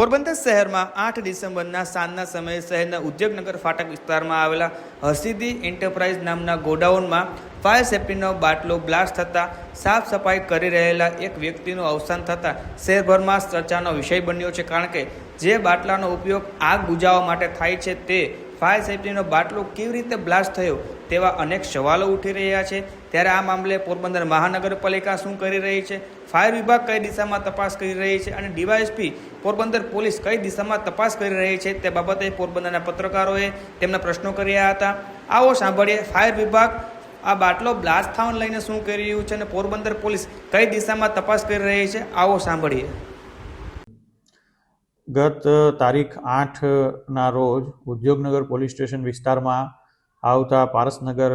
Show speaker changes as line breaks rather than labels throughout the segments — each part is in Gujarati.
પોરબંદર શહેરમાં આઠ ડિસેમ્બરના સાંજના સમયે શહેરના ઉદ્યોગનગર ફાટક વિસ્તારમાં આવેલા હસીદી એન્ટરપ્રાઇઝ નામના ગોડાઉનમાં ફાયર સેફ્ટીનો બાટલો બ્લાસ્ટ થતાં સાફ સફાઈ કરી રહેલા એક વ્યક્તિનું અવસાન થતાં શહેરભરમાં ચર્ચાનો વિષય બન્યો છે. કારણ કે જે બાટલાનો ઉપયોગ આગ બુજાવવા માટે થાય છે તે ફાયર સેફ્ટીનો બાટલો કેવી રીતે બ્લાસ્ટ થયો તેવા અનેક સવાલો ઉઠી રહ્યા છે. ત્યારે આ મામલે પોરબંદર મહાનગરપાલિકા શું કરી રહી છે? ફાયર વિભાગ કઈ દિશામાં તપાસ કરી રહી છે? અને ડીવાયએસપી પોરબંદર પોલીસ કઈ દિશામાં તપાસ કરી રહી છે તે બાબતે પોરબંદરના પત્રકારોએ તેમના પ્રશ્નો કર્યા હતા. આવો સાંભળીએ ફાયર વિભાગ આ બાટલો બ્લાસ્ટ થાઉન લઈને શું કરી રહ્યું છે અને પોરબંદર પોલીસ કઈ દિશામાં તપાસ કરી રહી છે, આવો સાંભળીએ.
ગત તારીખ આઠના રોજ ઉદ્યોગનગર પોલીસ સ્ટેશન વિસ્તારમાં આવતા પારસનગર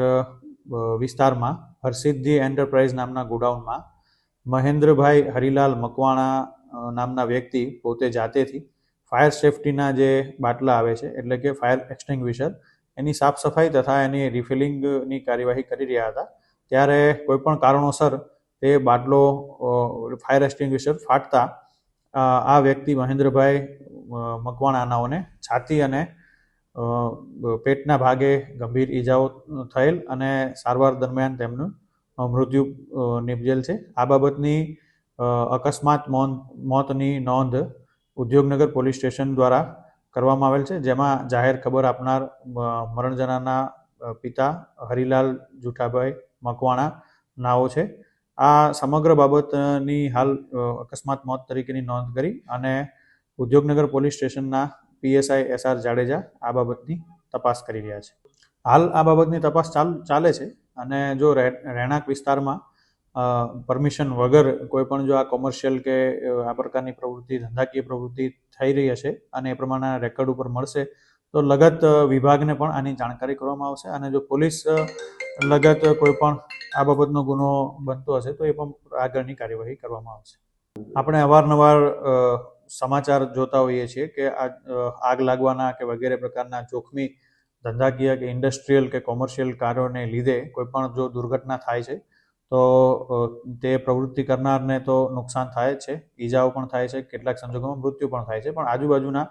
વિસ્તારમાં હરસિદ્ધિ એન્ટરપ્રાઇઝ નામના ગોડાઉનમાં મહેન્દ્રભાઈ હરિલાલ મકવાણા નામના વ્યક્તિ પોતે જાતેથી ફાયર સેફટીના જે બાટલા આવે છે, એટલે કે ફાયર એક્સટિંગ્વિશર એની સાફ સફાઈ તથા એની રિફિલિંગની કાર્યવાહી કરી રહ્યા હતા. ત્યારે કોઈપણ કારણોસર તે બાટલો ફાયર એક્સટિંગ્વિશર ફાટતા આ વ્યક્તિ મહેન્દ્રભાઈ મકવાણાનાઓને છાતી અને પેટના ભાગે ગંભીર ઈજાઓ થયેલ અને સારવાર દરમિયાન તેમનું મૃત્યુ નિપજેલ છે. આ બાબતની અકસ્માત મોતની નોંધ ઉદ્યોગનગર પોલીસ સ્ટેશન દ્વારા કરવામાં આવેલ છે, જેમાં જાહેર ખબર આપનાર મરણ પિતા હરિલાલ જુઠાભાઈ મકવાણા નાઓ છે. આ સમગ્ર બાબતની હાલ અકસ્માત મોત તરીકેની નોંધ કરી અને ઉદ્યોગનગર પોલીસ સ્ટેશનના પીએસઆઈ એસઆર જાડેજા આ બાબતની તપાસ કરી રહ્યા છે. હાલ આ બાબતની તપાસ ચાલ, ચાલે છે અને જો રહે- રહેણાંક વિસ્તારમાં પરમિશન વગર કોઈ પણ જો આ કોમર્શિયલ કે આ પ્રકારની પ્રવૃત્તિ, ધંધાકીય પ્રવૃત્તિ થઈ રહી હશે અને એ પ્રમાણેના રેકોર્ડ ઉપર મળશે, તો લગત વિભાગને પણ આની જાણકારી કરવામાં આવશે અને જો પોલીસ લગત કોઈ પણ આ બાબતનો ગુનો બનતો હશે, તો એ પણ આગળની કાર્યવાહી કરવામાં આવશે. આપણે અવારનવાર સમાચાર જોતા હોઈએ છીએ કે આ આગ લાગવાના કે વગેરે પ્રકારના જોખમી ધંધાકીય કે ઇન્ડસ્ટ્રીયલ કે કોમર્શિયલ કાર્યોને લીધે કોઈ પણ જો દુર્ઘટના થાય છે તો તે પ્રવૃત્તિ કરનારને તો નુકસાન થાય છે. ઈજાઓ પણ થાય છે. કેટલાક સંજોગોમાં મૃત્યુ પણ થાય છે. પણ આજુબાજુના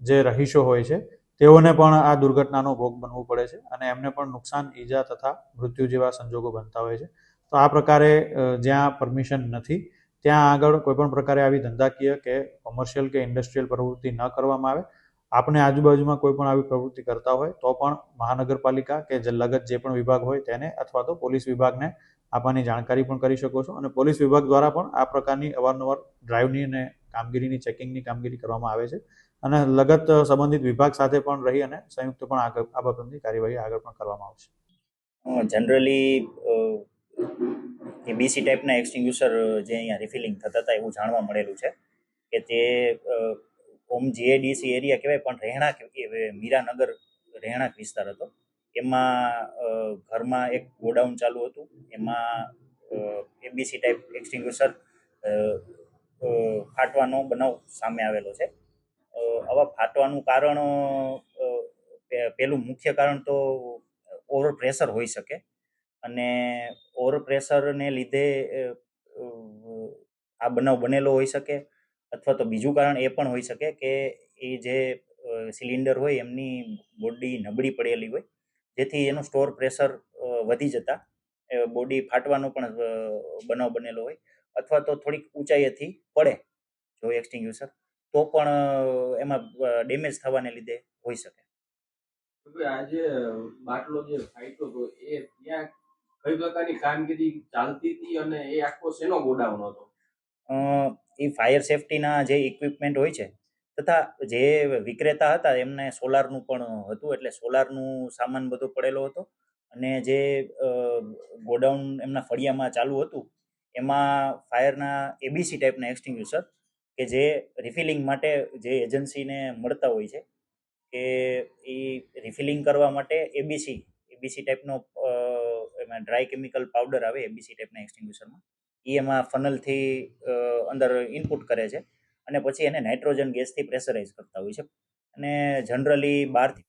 જે રહીશો હોય છે, તેઓને પણ આ દુર્ઘટનાનો ભોગ બનવું પડે છે અને એમને પણ નુકસાન, ઈજા તથા મૃત્યુ જેવા સંજોગો બનતા હોય છે. તો આ પ્રકારે જ્યાં પરમિશન નથી, ત્યાં આગળ કોઈપણ પ્રકારે આવી ધંધાકીય કે કોમર્શિયલ કે ઇન્ડસ્ટ્રીયલ પ્રવૃત્તિ ન કરવામાં આવે. આપણે આજુબાજુમાં કોઈ પણ આવી પ્રવૃત્તિ કરતા હોય, તો પણ મહાનગરપાલિકા કે જે લગત જે પણ વિભાગ હોય તેને અથવા તો પોલીસ વિભાગને આપવાની જાણકારી પણ કરી શકો છો. અને પોલીસ વિભાગ દ્વારા પણ આ પ્રકારની અવારનવાર ડ્રાઈવની અને કામગીરીની ચેકિંગની કામગીરી કરવામાં આવે છે. અને લગત સંબંધિત વિભાગ સાથે પણ રહી અને સંયુક્ત પણ આગળ આ બાબતની કાર્યવાહી આગળ પણ કરવામાં આવશે.
જનરલી બીસી ટાઈપના એક્સટિંગ્યુશર જે અહીંયા રિફિલિંગ થતા હતા એવું જાણવા મળેલું છે કે તે ઓમ જીએડીસી એરિયા કહેવાય, પણ રહેણાંક મીરાનગર રહેણાંક વિસ્તાર હતો. એમાં ઘરમાં એક ગોડાઉન ચાલુ હતું. એમાં એબીસી ટાઈપ એક્સટિંગ્યુશર ફાટવાનો બનાવ સામે આવેલો છે. આવા ફાટવાનું કારણ પહેલું મુખ્ય કારણ તો ઓવર પ્રેશર હોઈ શકે. અને ઓવર પ્રેશરને લીધે આ બનાવ બનેલો હોઈ શકે. અથવા તો બીજું કારણ એ પણ હોઈ શકે કે એ જે સિલિન્ડર હોય એમની બોડી નબળી પડેલી હોય, જેથી એનું સ્ટોર પ્રેશર વધી જતા બોડી ફાટવાનો પણ બનાવ બનેલો હોય, અથવા તો થોડીક ઊંચાઈએથી પડે જો એક્સટિંગ્યુશર, તો પણ એમાં ડેમેજ થવાને લીધે હોઈ શકે.
આજે બાટલો જે ફાટ્યો હતો એ ત્યાં કઈ પ્રકારની કામગીરી ચાલતી હતી અને એ આખો શેનો ગોડાઉન હતો?
એ ફાયર સેફટીના જે ઇક્વિપમેન્ટ હોય છે, તથા જે વિક્રેતા હતા એમને સોલારનું પણ હતું, એટલે સોલારનું સામાન બધો પડેલો હતો અને જે ગોડાઉન એમના ફળિયામાં ચાલુ હતું, એમાં ફાયરના એબીસી ટાઈપના એક્સટિંગ્યુશર કે જે રિફિલિંગ માટે જે એજન્સીને મળતા હોય છે, કે એ રિફિલિંગ કરવા માટે એબીસી એબીસી ટાઈપનો એમાં ડ્રાય કેમિકલ પાવડર આવે એબીસી ટાઈપના એક્સટિંગ્યુશરમાં એ એમાં ફનલથી અંદર ઇનપુટ કરે છે. અને પછી એને નાઇટ્રોજન ગેસથી પ્રેશરાઇઝ કરતા હોય છે. અને જનરલી બારથી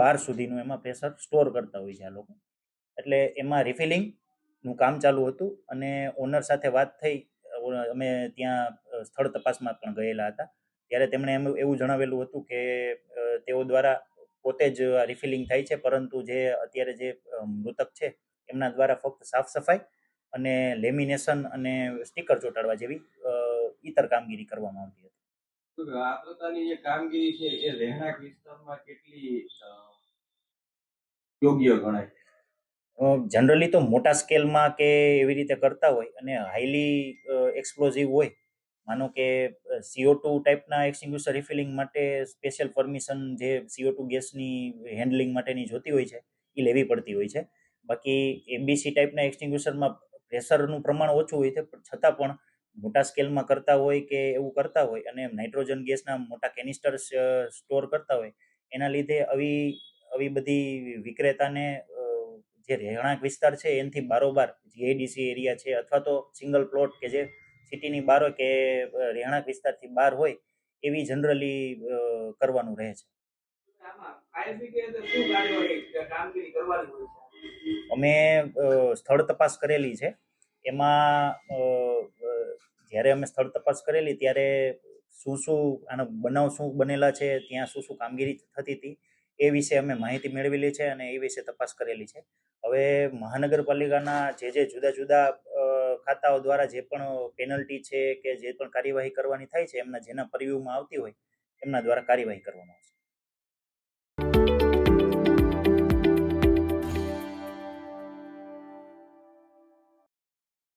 બાર સુધીનું એમાં પ્રેશર સ્ટોર કરતા હોય છે આ લોકો. એટલે એમાં રિફિલિંગનું કામ ચાલુ હતું અને ઓનર સાથે વાત થઈ. અમે ત્યાં સ્થળ તપાસમાં પણ ગયેલા હતા. ત્યારે તેમણે એમ, એવું જણાવેલું હતું કે તેઓ દ્વારા પોતે જ રિફિલિંગ થાય છે. પરંતુ જે અત્યારે જે મૃતક છે, એમના દ્વારા ફક્ત સાફ સફાઈ અને લેમિનેશન અને સ્ટીકર ચોંટાડવા જેવી ઈતર કામગીરી કરવામાં આવતી હતી.
આ પ્રકારની જે કામગીરી છે એ રહેણાંક વિસ્તારમાં કેટલી યોગ્ય ગણાય?
જનરલી તો મોટા સ્કેલમાં કે એવી રીતે કરતા હોય અને હાઈલી એક્સપ્લોઝિવ હોય માનો કે સીઓ ટુ ટાઈપના એક્સટિંગ્યુશર રિફિલિંગ માટે સ્પેશિયલ પરમિશન જે સીઓ ટુ ગેસની હેન્ડલિંગ માટેની જોતી હોય છે એ લેવી પડતી હોય છે. બાકી એમબીસી ટાઈપના એક્સટિંગ્યુશરમાં પ્રેશરનું પ્રમાણ ઓછું હોય છે છતાં પણ મોટા સ્કેલમાં કરતા હોય કે એવું કરતા હોય અને નાઇટ્રોજન ગેસના મોટા કેનિસ્ટર સ્ટોર કરતા હોય, એના લીધે આવી આવી બધી વિક્રેતાને જે રહેણાંક વિસ્તાર છે, એનાથી બારોબાર જીઆઈડીસી એરિયા છે, અથવા તો સિંગલ પ્લોટ કે જે સિટીની બહાર હોય કે રહેણાંક વિસ્તારથી બહાર હોય, એવી જનરલી કરવાનું રહે છે.
કામગીરી કરવાની હોય છે?
અમે સ્થળ તપાસ કરેલી છે. એમાં જ્યારે અમે સ્થળ તપાસ કરેલી ત્યારે શું શું, આનો બનાવ શું બનેલા છે, ત્યાં શું શું કામગીરી થતી હતી, એ વિશે અમે માહિતી મેળવેલી છે અને એ વિશે તપાસ કરેલી છે. હવે મહાનગરપાલિકાના જે જે જુદા જુદા ખાતાઓ દ્વારા જે પણ પેનલ્ટી છે કે જે પણ કાર્યવાહી કરવાની થાય છે, એમના જેના પરિવ્યુમાં આવતી હોય, એમના દ્વારા કાર્યવાહી કરવામાં આવશે.